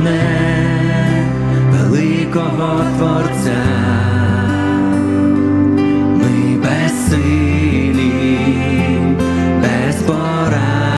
одне великого творця.